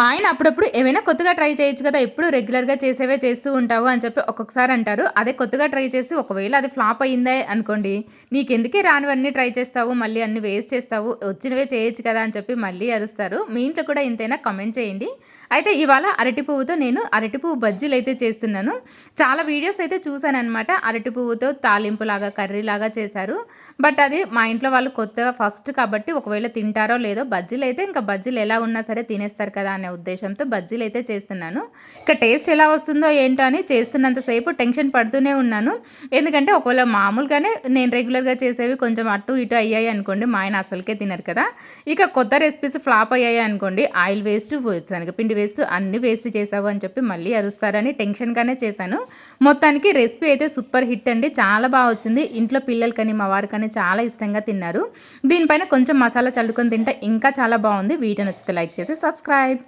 మా ఆయన అప్పుడప్పుడు ఏమైనా కొత్తగా ట్రై చేయొచ్చు కదా ఎప్పుడు రెగ్యులర్గా చేసేవే చేస్తూ ఉంటావు అని చెప్పి ఒక్కొక్కసారి అంటారు. అదే కొత్తగా ట్రై చేసి ఒకవేళ అది ఫ్లాప్ అయ్యిందే అనుకోండి నీకెందుకే రానివన్నీ ట్రై చేస్తావు మళ్ళీ అన్ని వేస్ట్ చేస్తావు వచ్చినవే చేయొచ్చు కదా అని చెప్పి మళ్ళీ అరుస్తారు. మీ ఇంట్లో కూడా ఇంతైనా కమెంట్ చేయండి. అయితే ఇవాళ అరటి పువ్వుతో నేను అరటి పువ్వు బజ్జీలు అయితే చేస్తున్నాను. చాలా వీడియోస్ అయితే చూశాను అనమాట అరటి పువ్వుతో తాలింపు లాగా కర్రీ లాగా చేశారు. బట్ అది మా ఇంట్లో వాళ్ళు కొత్తగా ఫస్ట్ కాబట్టి ఒకవేళ తింటారో లేదో బజ్జీలు అయితే ఇంకా బజ్జీలు ఎలా ఉన్నా సరే తినేస్తారు కదా అనే ఉద్దేశంతో బజ్జీలు అయితే చేస్తున్నాను. ఇక టేస్ట్ ఎలా వస్తుందో ఏంటో అని చేస్తున్నంతసేపు టెన్షన్ పడుతూనే ఉన్నాను. ఎందుకంటే ఒకవేళ మామూలుగానే నేను రెగ్యులర్గా చేసేవి కొంచెం అటు ఇటు అయ్యాయి అనుకోండి మా ఆయన అసలుకే తినరు కదా. ఇక కొత్త రెసిపీస్ ఫ్లాప్ అయ్యాయి అనుకోండి ఆయిల్ వేస్ట్ శనగపిండి వేస్ట్ అన్ని వేస్ట్ చేసావు అని చెప్పి మళ్ళీ అరుస్తారని టెన్షన్గానే చేశాను. మొత్తానికి రెసిపీ అయితే సూపర్ హిట్ అండి చాలా బాగా వచ్చింది. ఇంట్లో పిల్లలకని మా వారికని చాలా ఇష్టంగా తిన్నారు. దీనిపైన కొంచెం మసాలా చల్లుకొని తింటే ఇంకా చాలా బాగుంది. వీడియో నచ్చితే లైక్ చేసి సబ్స్క్రైబ్.